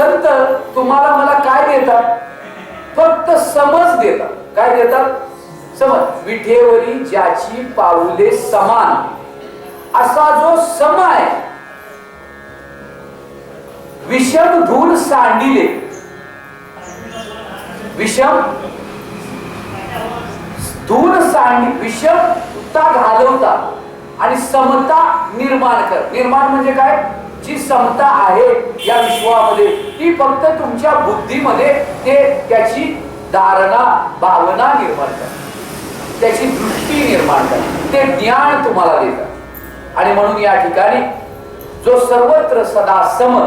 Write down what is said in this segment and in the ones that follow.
संत तुम्हाला मला काय देतात? फक्त समज देतात. काय देतात? समज. विठेवरी ज्याची पाऊले समान. असा जो सम आहे. विषम धूल सांडिले. विषम धूल सांडी विषमता घालवता आणि समता निर्माण कर. निर्माण म्हणजे काय? जी समता आहे या विश्वामध्ये ती फक्त तुमच्या बुद्धीमध्ये ते त्याची धारणा भावना निर्माण करतात. त्याची दृष्टी निर्माण कर ते ज्ञान तुम्हाला देतात. आणि म्हणून या ठिकाणी जो सर्वत्र सदा सम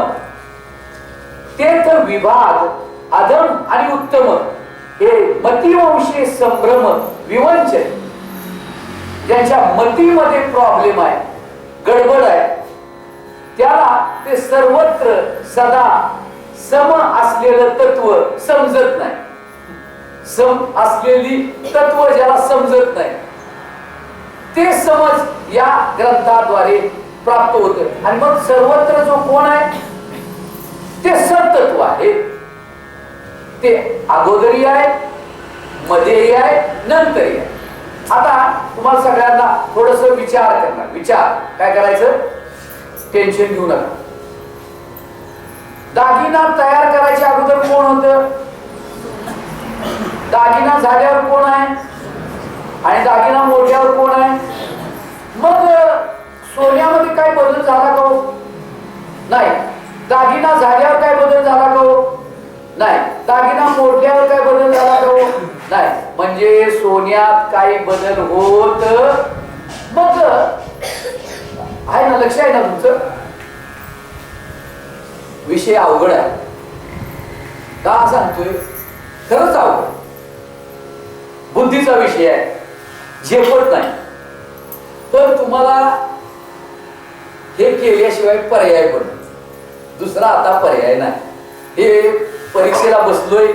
तर विभाग अधम आणि उत्तम हे मतिवंशी संभ्रम विवंचन ज्यांच्या मतीमध्ये प्रॉब्लेम आहे गडबड आहे त्याला ते सर्वत्र सदा सम असलेलं तत्व समजत नाही. सम असलेली तत्व ज्याला समजत नाही. ते समज या ग्रंथाद्वारे प्राप्त होत. आणि मग सर्वत्र जो कोण आहे? ते सतत्व आहे. ते अगोदरी आहे मध्येही आहे नंतरही आहे. आता तुम्हाला सगळ्यांना थोडस विचार करणार. विचार. काय करायचं? टेन्शन घेऊ नका. दागिना तयार करायच्या अगोदर कोण होत? दागिना झाल्यावर कोण आहे? आणि दागिना मोठ्यावर कोण आहे? मग सोन्यामध्ये काय बदल झाला का हो? नाही. दागिना झाल्यावर काय बदल झाला का हो? नाही. दागिना मोठ्यावर काय बदल झाला का हो? नाही. म्हणजे सोन्यात काही बदल होत मग आहे ना लक्ष आहे ना तुमचं? विषय अवघड आहे. का सांगतोय? खरंच अवघड. बुद्धीचा विषय आहे. झेपत नाही. पण तुम्हाला हे केल्याशिवाय पर्याय पण दुसरा आता पर्याय नाही. हे परीक्षेला बसलोय.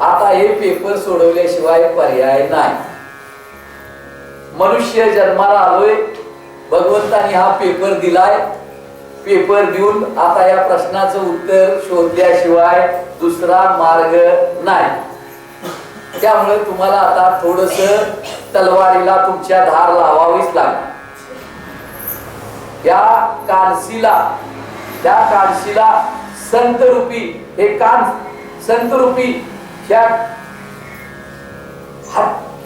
आता हे पेपर सोडवल्याशिवाय पर्याय नाही. मनुष्य जन्माला आलोय. भगवंतानी हा पेपर दिलाय. पेपर देऊन आता या प्रश्नाचं उत्तर शोधल्याशिवाय दुसरा मार्ग नाही. त्यामुळे तुम्हाला आता थोडस तलवारीला तुमच्या धार लावावीच लागेल. या कानसीला त्या कानसीला संत रूपी हे कान संत रूपी ह्या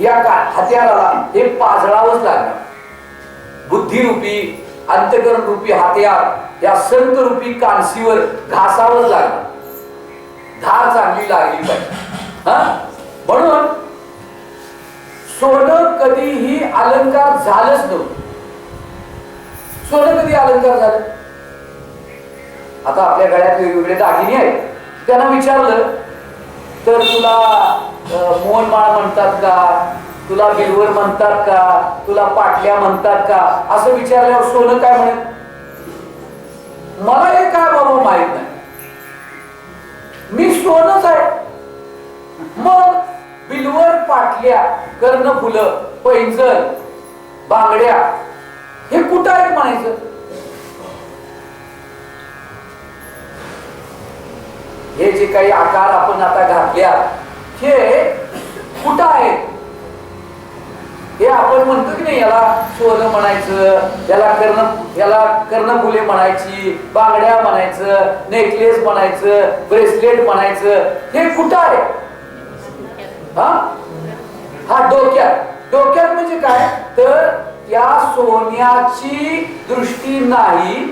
या का हत्याराला हे पाजळावंच लागणार बुद्धिरूपी अंतकरण रूपी हत्यार या संत रूपी कानसीवर घासावर लागणार धार चांगली लागली पाहिजे. म्हणून सोनं कधीही अलंकार झालंच नव्हतं. सोनं कधी अलंकार झालं? आता आपल्या गळ्यात वेगवेगळे दागिने आहेत. त्यांना विचारलं तर तुला मोहनमाळ म्हणतात का? तुला बिलवर म्हणतात का? तुला पाटल्या म्हणतात का? असं विचारल्यावर सोनं काय म्हणे मला हे काय बाबा माहीत नाही? मी सोनच आहे. मग बिलवर पाटल्या कर्ण फुलं पैंजण बांगड्या हे कुठं आहेत म्हणायचं? हे जे काही आकार आपण आता घातल्या हे कुठं आहेत? हे आपण म्हणतो की नाही याला सोनं म्हणायचं याला कर्ण याला कर्णफुले म्हणायची बांगड्या म्हणायचं नेकलेस म्हणायचं ब्रेसलेट म्हणायचं हे कुठं आहे? हा? हा डोक्यात. डोक्यात म्हणजे काय? तर त्या सोन्याची दृष्टी नाही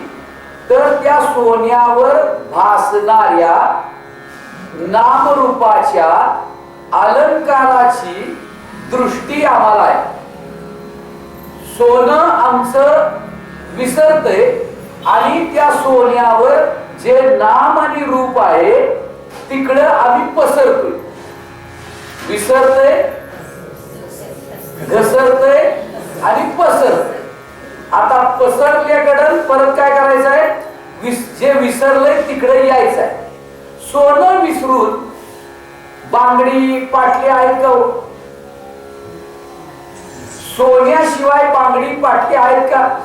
तर त्या सोन्यावर भासणाऱ्या नामरूपाच्या अलंकाराची दृष्टी आम्हाला आहे. सोनं आमचं विसरतय आणि त्या सोन्यावर जे नाम आणि रूप आहे तिकडं आम्ही पसरतोय. विसरतय घसरतय आणि पसरतय. आता पसरल्याकडं परत काय करायचं आहे विस- जे विसरलंय तिकडे यायचं आहे सोनं विसरून बांगडी पाटली ऐकव सोन्याशिवाय बांगडी पाटली आहेत का?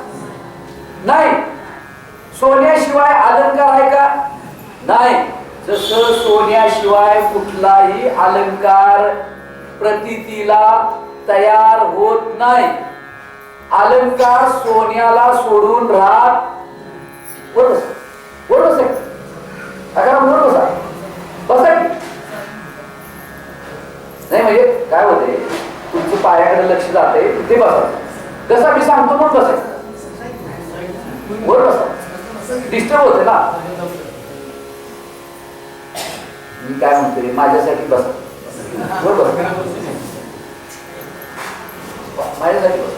नाही. सोन्याशिवाय अलंकार आहे का? नाही. जस सोन्याशिवाय कुठलाही अलंकार प्रतीतीला तयार होत नाही. अलंकार सोन्याला सोडून राहत बरोबर बसा. वर बसा. नाही म्हणजे काय होते तुमचं पायाकडे लक्ष जाते ते बसा. जसं मी सांगतो म्हणून बसा. बरोबर? बसा डिस्टर्ब होते ना? मी काय म्हणते माझ्यासाठी बसा. बरोबर? माझ्यासाठी बस.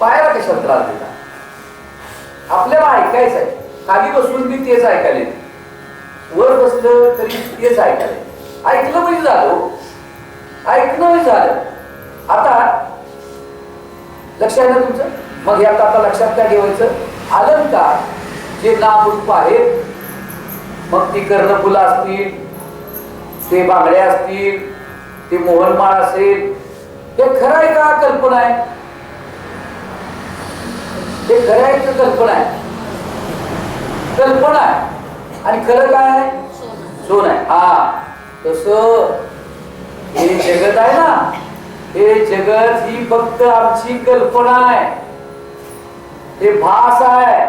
पायाला कशाला त्रास देता? आपल्याला ऐकायचं आहे खाली बसून मी तेच ऐकायला. वर बसलं तरी तेच ऐकायला. ऐकलं म्हणजे झालं हो. ऐकलं ऐकणं म्हणजे झालं. आता लक्ष आहे ना तुमचं? मग यात आता लक्षात काय ठेवायचं? अलंकार जे नामरूप आहेत मग ती कर्णफुलं असतील ते बांगड्या असतील ते मोहनमाळ असेल हे खरं आहे का कल्पना आहे? ते खरं आहे का कल्पना आहे? कल्पना आहे. आणि खरं काय आहे? सोन आहे. हा. तस हे जगत आहे ना हे जगत ही फक्त आमची कल्पना आहे. हे भास आहे.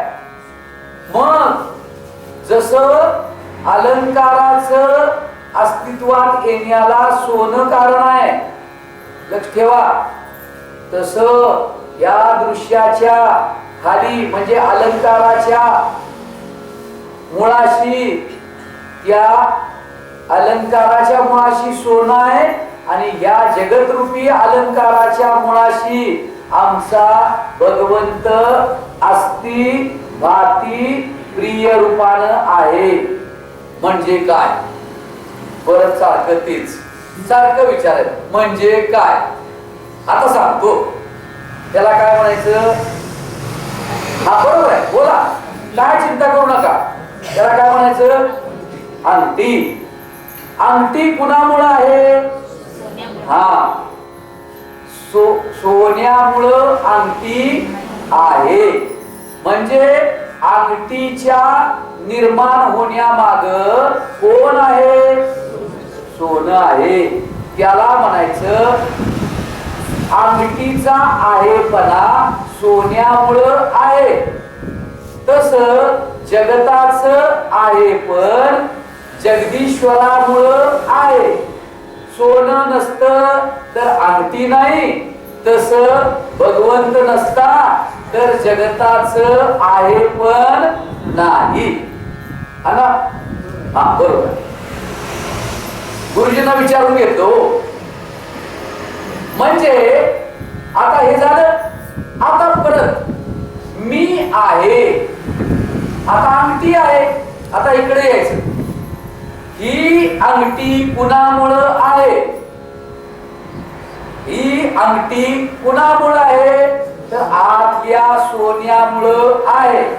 मग जस अलंकाराचं अस्तित्वात येण्याला सोनं कारण आहे. लक्ष ठेवा. तस या दृश्याच्या खाली म्हणजे अलंकाराच्या मुळाशी या अलंकाराच्या मुळाशी सोनं आहे. आणि या जगदरूपी अलंकाराच्या मुळाशी आमचा भगवंत अस्ति भाती प्रिय रूपानं आहे. म्हणजे काय? परत सारखं तेच. सारखं विचार म्हणजे काय? आता सांगतो. त्याला काय म्हणायचं? हा बरोबर आहे. बोला. काय चिंता करू नका. त्याला काय म्हणायचं? अंगठी. अंगठी कुणामुळं आहे? हा. सो सोन्यामुळं अंगठी आहे. म्हणजे अंगठीच्या निर्माण होण्यामाग कोण आहे? सोनं आहे. त्याला म्हणायचं अंगठीचा आहेपणा सोन्यामुळं आहे. तस जगताच आहे पण जगदीश्वरामुळं आहे. सोनं नसतं तर अंगठी नाही तस भगवंत नसता तर जगताच आहे पण नाही. हा बरोबर. गुरुजींना विचारून घेतो. म्हणजे आता हे झालं. आता परत मी आहे. आता अंगठी आहे. आता इकडे यायचं. ही अंगठी कुणामुळं आहे? ही अंगठी कुणामुळं आहे? तर आतल्या सोन्यामुळं आहे.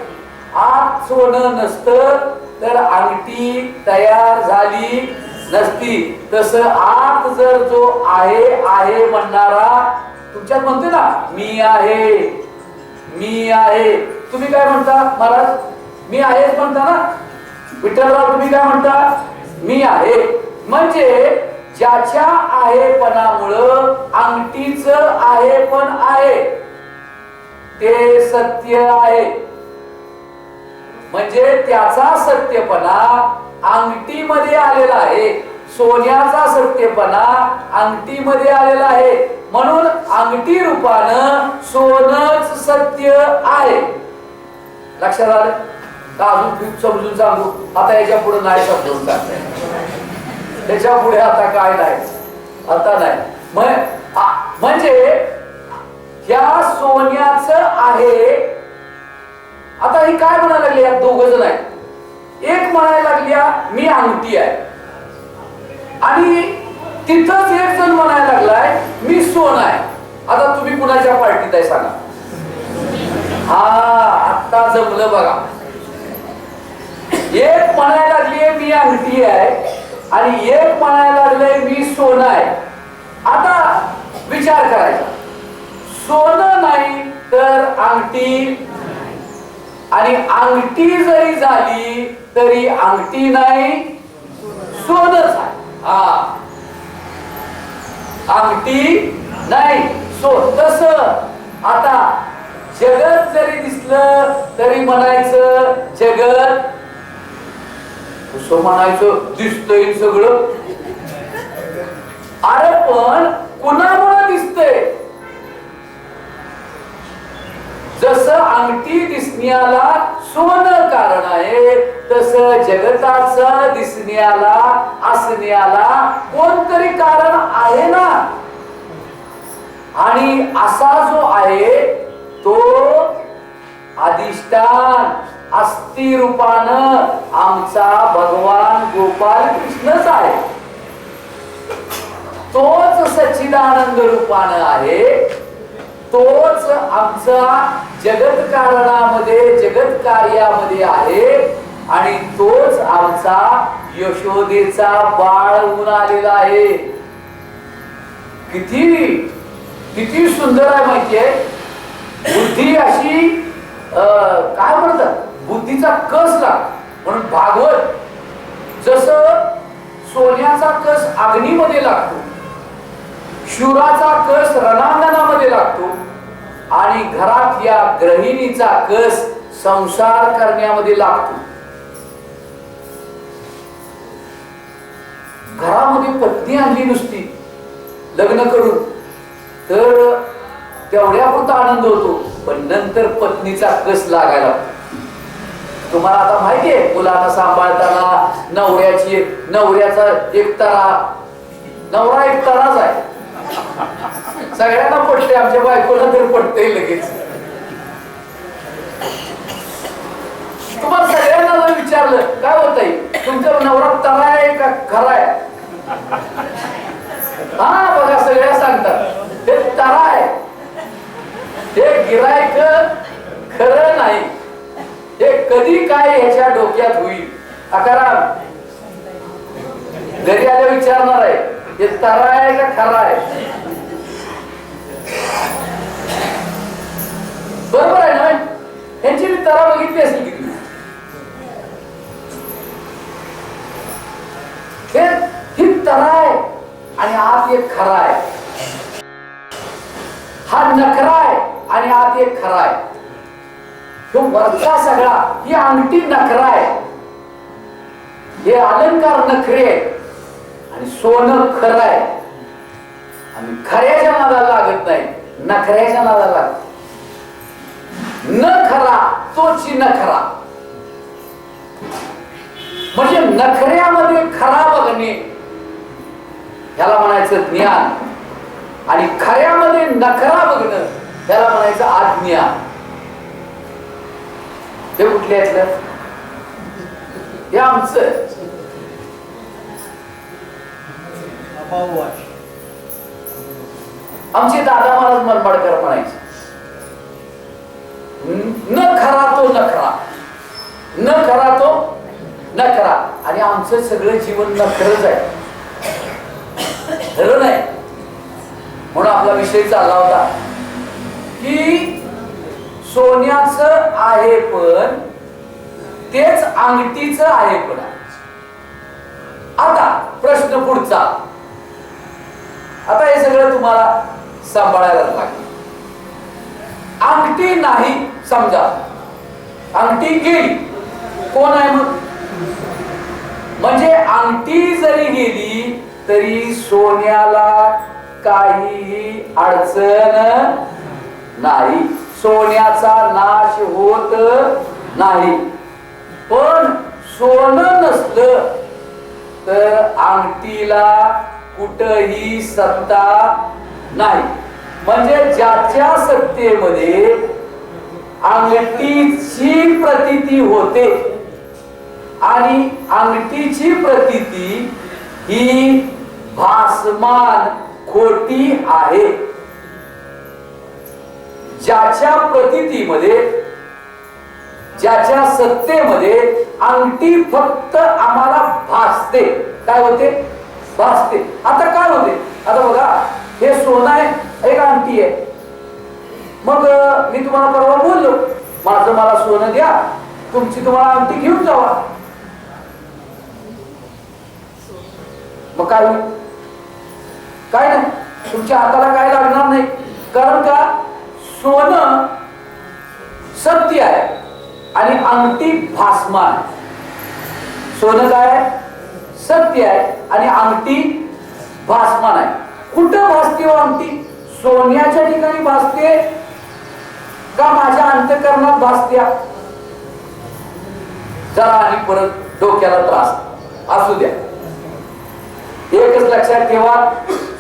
आत सोनं नसतं तर अंगठी तयार झाली नसती. तस आत जर जो आहे आहे म्हणणारा तुमच्यात म्हणते ना मी आहे. मी आहे. तुम्ही काय म्हणता महाराज? मी आहेच म्हणता ना? विठ्ठलराव तुम्ही काय म्हणता? मी आहे. म्हणजे ज्याच्या आहेपणामुळं अंगठीच आहे पण आहे ते सत्य आहे. म्हणजे त्याचा सत्यपणा अंगठीमध्ये आलेला आहे. सोन्याचा सत्यपणा अंगठीमध्ये आलेला आहे. म्हणून अंगठी रूपानं सोनच सत्य आहे. लक्षात आलं? का अजून खूप समजून सांगू? आता याच्यापुढे नाही समजून सांगताय त्याच्या पुढे आता काय नाही? आता नाही. म्हणजे या सोन्याच आहे आता ही काय म्हणायला लागली? या दोघ जण आहेत. एक म्हणायला लागल्या मी अंगठी आहे. आणि तिथंच एक जण म्हणायला लागलाय मी सोन आहे. आता तुम्ही कुणाच्या पार्टीत आहे सांगा. हा आता जमलं बघा. एक म्हणायला लागली मी अंगठी आहे. आणि एक म्हणायला लागले मी सोनं आहे. आता विचार करायचा. सोनं नाही तर अंगठी आणि अंगठी जरी झाली तरी अंगठी नाही सोनच आहे. हा. अंगठी नाही सो तस आता जगत जरी दिसलं तरी म्हणायचं जगत असं म्हणायचं दिसतंय सगळं. अरे पण कुणामुळे दिसतंय? जसं अंगठी दिसण्याला सोनं कारण आहे तस जगताचं दिसण्याला असण्याला कोणतरी कारण आहे ना? आणि असा जो आहे तो अधिष्ठान. अस्थि रूपानं आमचा भगवान गोपाल कृष्णच आहे. तोच सच्चिदानंद रूपानं आहे. तोच आमचा जगत कारणामध्ये जगत कार्यामध्ये आहे. आणि तोच आमचा यशोदेचा बाळ होऊन आलेला आहे. किती किती सुंदर आहे माहितीये. बुद्धी अशी अं, काय म्हणतात? बुद्धीचा कस लाग म्हणून भागवत जस सोन्याचा कस अग्नीमध्ये लागतो शुराचा कस रणांगणामध्ये लागतो आणि घरात या गृहिणीचा कस संसार करण्यामध्ये लागतो घरामध्ये पत्नी आणली नुसती लग्न करून तर तेवढ्या पुरता आनंद होतो पण नंतर पत्नीचा कस लागायला लागतो. तुम्हाला आता माहितीये मुलांना सांभाळताना नवऱ्याची नवऱ्याचा एक तरा नवरा एक तराच आहे. सगळ्यांना पटते आमच्या बायकोला तर पटते लगेच. तुम्हाला सगळ्यांना जर विचारलं काय होत तुमचा नवरा तरा आहे का खरा आहे? हा बघा सगळ्या सांगतात. ते तरा आहे. ते गिरायक खरं नाही. हे कधी काय ह्याच्या डोक्यात होईल? अकाराम घरी आल्या विचारणार आहे हे तरा आहे का खरा आहे? बरोबर आहे ना? यांची मी तरा बघितली असेल किती हे ही तरा आहे आणि आत एक खरा आहे हा नखरा आहे आणि आत एक खरा आहे तो वरचा सगळा ही अंगठी नखरा आहे हे अलंकार नखरे आणि सोनं खरं आहे. आणि खऱ्याच्या नादाला लागत नाही नखऱ्याच्या नादाला लागत न खरा तोची नखरा म्हणजे नखऱ्यामध्ये खरा बघणे याला म्हणायचं ज्ञान. आणि खऱ्यामध्ये नखरा बघणं त्याला म्हणायचं आज्ञान. ते कुठले आहेत हे आमचं आमचे दादा महाराज मनमाडकर म्हणायचे. न खरा तो नखरा. न खरा तो नखरा. आणि आमचं सगळं जीवन नखरच आहे. खरं नाही. म्हणून आपला विषय चालला होता की सोन्याचं आहे पण तेच अंगठीच आहे पण. आता प्रश्न पुढचा. आता हे सगळं तुम्हाला सांभाळायला लागेल. अंगठी नाही समजा. अंगठी गेली. कोण आहे मग? म्हणजे अंगठी जरी गेली तरी सोन्याला काहीही अडचण नाही. सोन्याचा नाश होत नाही. पण सोनं नसलं तर अंगठीला कुठही सत्ता नाही. म्हणजे ज्याच्या सत्तेमध्ये अंगठीची प्रतिती होते आणि अंगठीची प्रतीती ही भासमान खोटी आहे. ज्याच्या प्रतीतीमध्ये ज्याच्या सत्तेमध्ये अंगठी फक्त आम्हाला भासते. काय होते? भासते. आता काय होते? आता बघा हे सोनं आहे एक अंगठी आहे. मग मी तुम्हाला परवा बोललो माझं मला सोनं द्या तुमची तुम्हाला अंगठी घेऊन जावा. मग काय होईल? काय नाही. तुमच्या हाताला काय लागणार नाही. कारण का? सोनं सत्य आहे आणि अंगठी भासमान आहे. सोनं काय आहे? सत्य आहे आणि अंगठी भासमान आहे. कुठं भासते हो अंगठी? सोन्याच्या ठिकाणी भासते का माझ्या अंतकरणात भासत्या जरा आणि परत डोक्याला त्रास. असू द्या. एकच लक्षात ठेवा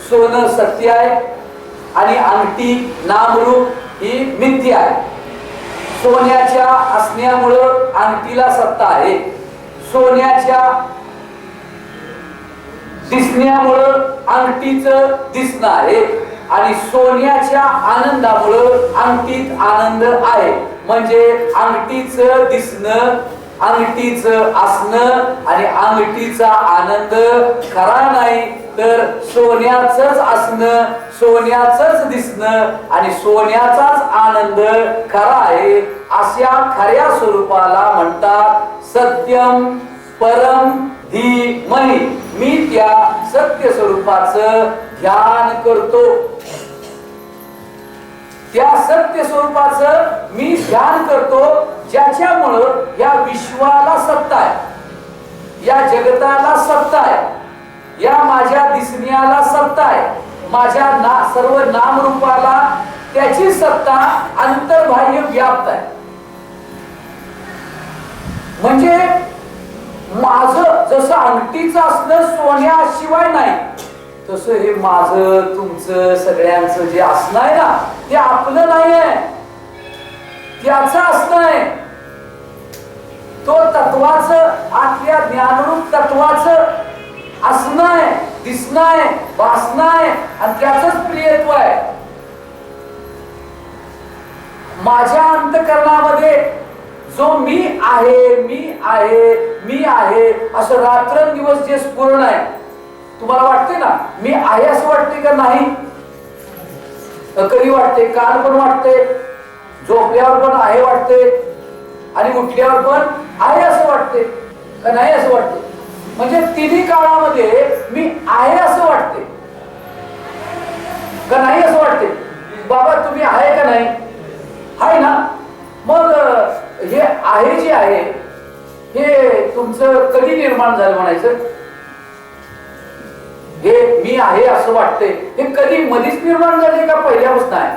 सोनं सत्य आहे आणि अंगठी नामरूप ही मिथ्य आहे. सोन्याच्या असण्यामुळं अंगठीला सत्ता आहे. सोन्याच्या दिसण्यामुळं अंगठीचं दिसणं आहे. आणि सोन्याच्या आनंदामुळं अंगठीत आनंद आहे. म्हणजे अंगठीचं दिसणं अंगठीचं असणं आणि अंगठीचा आनंद खरा नाही तर सोन्याचंच असणं सोन्याचंच दिसणं आणि सोन्याचाच आनंद खरा आहे अशा खऱ्या स्वरूपाला म्हणतात सत्यम परम धीमही. मी त्या सत्य स्वरूपाचं ध्यान करतो. त्या सत्य स्वरूपाचं मी ध्यान करतो ज्याच्यामुळं या विश्वाला सत्ता आहे या जगताला सत्ता आहे या माझ्या दिसण्याला सत्ता आहे. माझ्या ना सर्व नामरूपाला त्याची सत्ता अंतर्बाह्य व्याप्त आहे. म्हणजे माझ जसं अंगठीच असणं सोन्याशिवाय नाही तसं हे माझं तुमचं सगळ्यांचं जे असणं आहे ना ते आपलं नाही आहे. त्याचं असणं आहे. तो तत्वाच आतल्या ज्ञानरूप तत्वाच असणं आहे. दिसणं आहे वासणं आहे आणि त्याच प्रियत्व आहे. माझ्या अंतकरणामध्ये जो मी आहे मी आहे मी आहे असं रात्रंदिवस जे स्फुरण आहे तुम्हाला वाटते ना मी आहे असं वाटते का नाही? कधी वाटते काल पण वाटते झोपल्यावर पण आहे वाटते आणि उठल्यावर पण आहे असं वाटते का नाही असं वाटते म्हणजे तिन्ही काळामध्ये मी आहे असं वाटते. का नाही असं वाटते? बाबा तुम्ही आहे का नाही? आहे ना? मग हे आहे जे आहे हे तुमचं कधी निर्माण झालं म्हणायचं? हे मी आहे असं वाटतंय हे कधी मधीच निर्माण झाले का पहिल्यापासून आहे?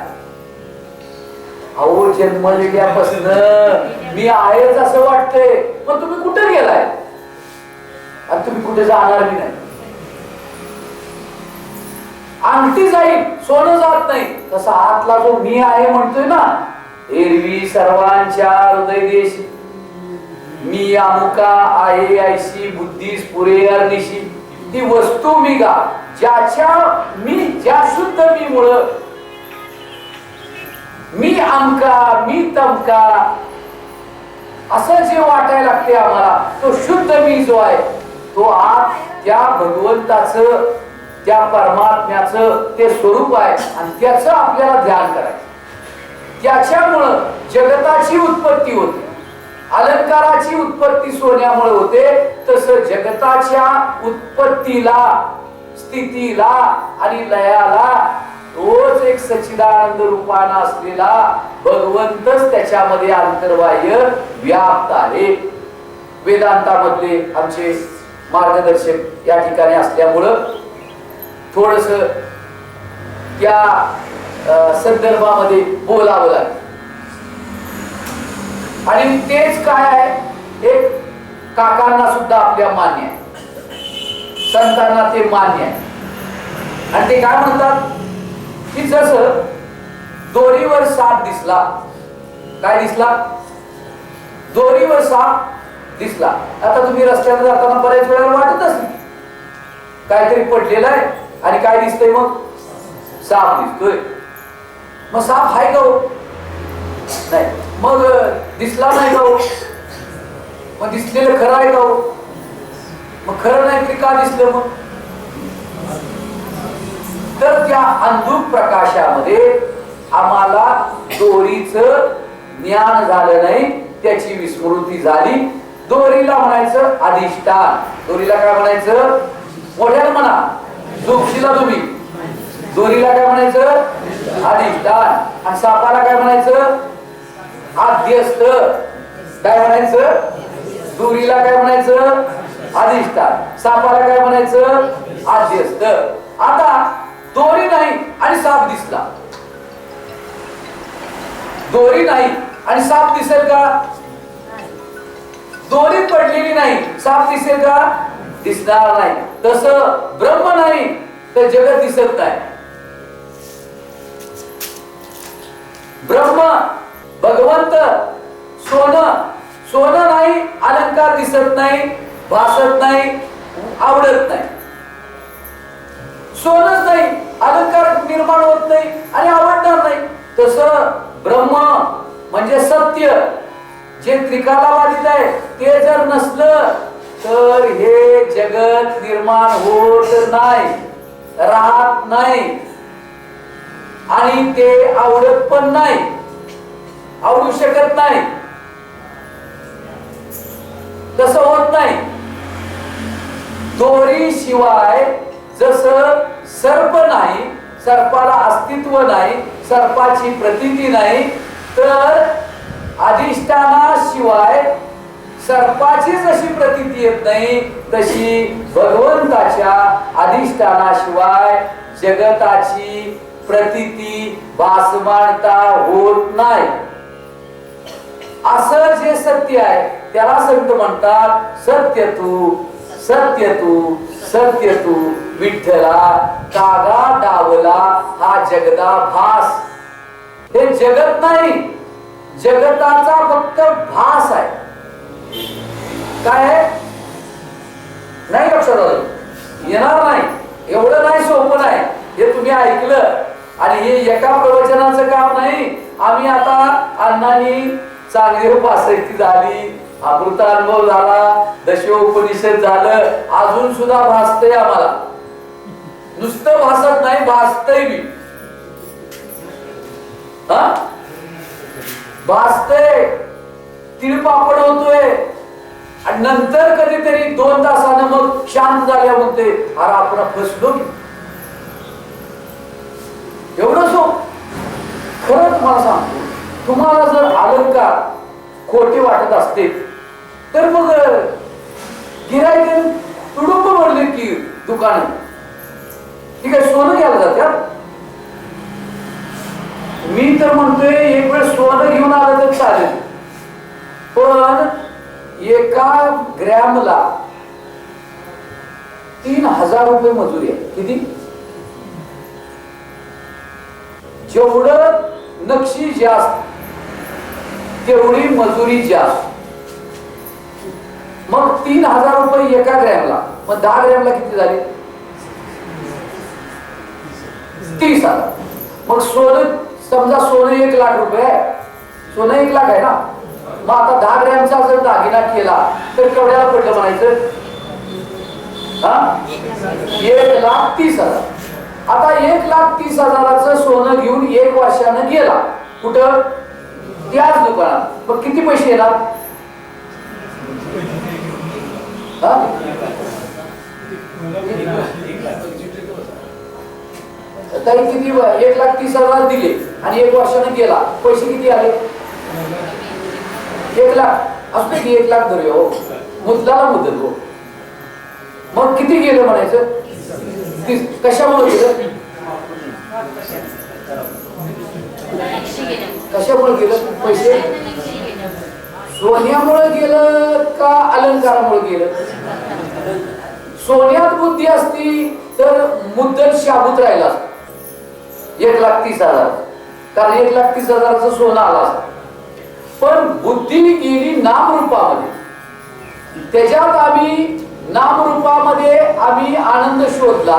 अहो जन्मलेल्यापासून मी आहेच असं वाटतंय मग तुम्ही कुठे गेलाय? आणि तुम्ही कुठे जाणार नाही. आणखी जाईल सोनं जात नाही. तसा आतला जो मी आहे म्हणतोय ना एरवी सर्वांच्या हृदय देश. मी अमुका आहे ऐशी बुद्धीस पुरे अर्निशी ती वस्तू मी गा ज्याच्या मी ज्या शुद्ध मी मुळ. मी आमका मी तमका. असं जे वाटायला लागते आम्हाला तो शुद्ध मी जो आहे तो आज त्या भगवंताचं त्या परमात्म्याचं ते स्वरूप आहे आणि त्याचं आपल्याला ध्यान करायचं. त्याच्यामुळं जगताची उत्पत्ती होते. अलंकाराची उत्पत्ती सोन्यामुळे होते. तस जगताच्या उत्पत्तीला स्थितीला आणि लयाला तोच एक सचिदानंद रूपानं असलेला भगवंतच त्याच्यामध्ये अंतर्बाह्य व्याप्त आहे. वेदांतामधले आमचे मार्गदर्शक या ठिकाणी असल्यामुळं थोडस त्या संदर्भामध्ये बोलावं लागेल. आणि तेच काय आहे एक काकांना सुद्धा आपल्या मान्य आहे. संतांना ते मान्य आहे. आणि ते काय म्हणतात? की जसं दोरीवर साप दिसला काय दिसला? दोरीवर साप दिसला. आता तुम्ही रस्त्यावर जाताना बऱ्याच वेळेला वाटतच नाही काहीतरी पडलेलं आहे आणि काय दिसतंय मग? साप दिसतोय. मग साप हाय का हो? नाही. मग दिसला नाही का हो? मग दिसलेलं खरं आहे का हो? मग खरं नाही तरी का दिसलं मग? तर त्या अंधुक प्रकाशामध्ये आम्हाला दोरीच ज्ञान झालं नाही त्याची विस्मृती झाली. दोरीला म्हणायचं अधिष्ठान. दोरीला काय म्हणायचं? मोठ्यानं म्हणा. जोपशीला तुम्ही. दोरीला काय म्हणायचं? अधिष्ठान. आणि सापाला काय म्हणायचं? आद्यस्त काय म्हणायचं? दोरीला काय म्हणायचं? अधिष्ठान. सापाला काय म्हणायचं? आद्यस्त आता दोरी नाही आणि साप दिसला. दोरी नाही आणि साप दिसेल का? दोरी पडलेली नाही साप दिसेल का? दिसणार नाही. तस ब्रह्म नाही तर जगत दिसत नाही. ब्रह्म भगवंत सोनं सोनं नाही अलंकार दिसत नाही भासत नाही आवडत नाही. सोनच नाही अलंकार निर्माण होत नाही आणि आवडणार नाही. तस ब्रह्म म्हणजे सत्य. जे त्रिकालाबाधित आहे ते जर नसलं तर हे जगत निर्माण होत नाही राहत नाही. आणि ते आवडत पण नाही आवडू शकत नाही. तसं होत नाही. दोरी शिवाय जस सर्प नाही सर्पाला अस्तित्व नाही सर्पाची प्रतीती नाही तर अधिष्ठानाशिवाय सर्पाची जशी प्रतीती येत नाही तशी भगवंताच्या अधिष्ठानाशिवाय जगताची प्रतिती भासमानता होत नाही. असं जे सत्य आहे त्याला संत म्हणतात सत्य तू सत्य तू सत्य तू विठ्ठला कागा डावला हा जगदा भास. हे जगत नाही जगताचा फक्त भास आहे. काय आहे? नाही लक्षात आलं. येणार नाही. एवढं नाही सोपं नाही. हे तुम्ही ऐकलं. आणि हे एका प्रवचनाचं काम नाही. आम्ही आता अण्णांनी चांगली पासष्टी झाली. अमृत अनुभव झाला. दशोपनिषद झालं. अजून सुद्धा भासतय आम्हाला. नुसतं भासत नाही भासतय मी. हा? भासतय. तिळपापड होतोय. आणि नंतर कधीतरी दोन तासानं मग शांत झाल्या म्हणते अरे आपण फसलो की. एवढं सो खरं तुम्हाला सांगतो तुम्हाला जर अलंकार खोटे वाटत असते तर मग गिरायक तुडुंब भरले की दुकान. ठीक आहे सोनं घ्यायला जात्यात. मी तर म्हणतोय एक वेळ सोनं घेऊन आलं तर चालेल. पण एका ग्रॅमला तीन हजार रुपये मजुरी आहे. किती? जेवढं नक्षी जास्त तेवढी मजुरी जास्त. मग तीन हजार रुपये एका ग्रॅमला. मग दहा ग्रॅमला किती झाले? तीस हजार. मग सोनं समजा सोनं एक लाख रुपये आहे. सोनं एक लाख आहे ना? मग आता दहा ग्रॅमचा जर दागिना केला तर केवढ्याला पडलं म्हणायचं? हा? एक लाख तीस हजार. आता एक लाख तीस हजाराचं सोनं घेऊन एक वर्षानं गेला. कुठं? त्याच दुकानात. मग किती पैसे येणार? हा? तरी किती एक लाख तीस हजार दिले आणि एक वर्षाने गेला. पैसे किती आले? एक लाख. असते की एक लाख धरूया हो. मुदलाला मुद्दल हो. मग किती गेलं म्हणायचं? तीस. कशामुळे गेलं? कशामुळे गेलं? पैसे? सोन्यामुळे गेलं का अलंकारामुळे गेलं? सोन्यात बुद्धी असती तर मुद्दल शाबूत राहिला असतो. एक लाख तीस हजार. कारण एक लाख तीस हजाराचं सोनं आला पण बुद्धी गेली नामरूपामध्ये. त्याच्यात आम्ही नामरूपामध्ये आम्ही आनंद शोधला.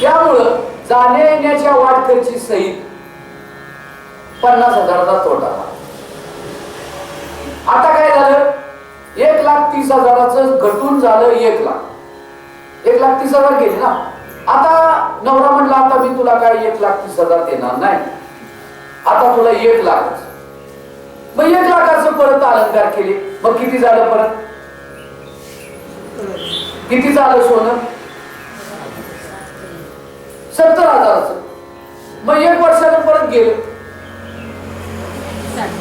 त्यामुळं जाण्या येण्याच्या वाटकरची सहित पन्नास हजाराचा तोटा आला. आता काय झालं? एक लाख तीस हजाराचं घटून झालं एक लाख. एक लाख तीस हजार गेले ना? आता नवरा म्हणला आता मी तुला काय एक लाख तीस हजार देणार नाही. आता तुला एक लाख. मग एक लाखाचं परत अलंकार केले. मग किती झालं परत? किती झालं सोनं? सत्तर हजाराचं. मग एक वर्षानं परत गेलं.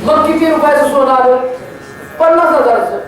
मग किती रुपयाचं सोनं आलं? पन्नास हजाराचं.